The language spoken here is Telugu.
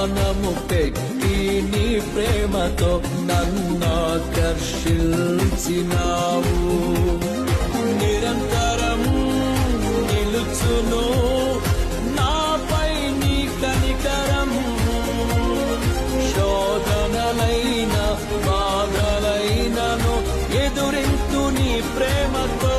ప్రాణము పెట్టి నీ ప్రేమతో నన్నాకర్షించినావు. నిరంతరం నిలుచును నాపై నీ కనికరం. శోధనలైన బాధలైనను ఎదురింతు నీ ప్రేమతో